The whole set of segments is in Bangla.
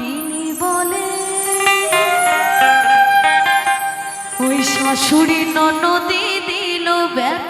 তিনি বলে ওই শাশুড়ি ননদি দিল ব্যাপ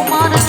Humana.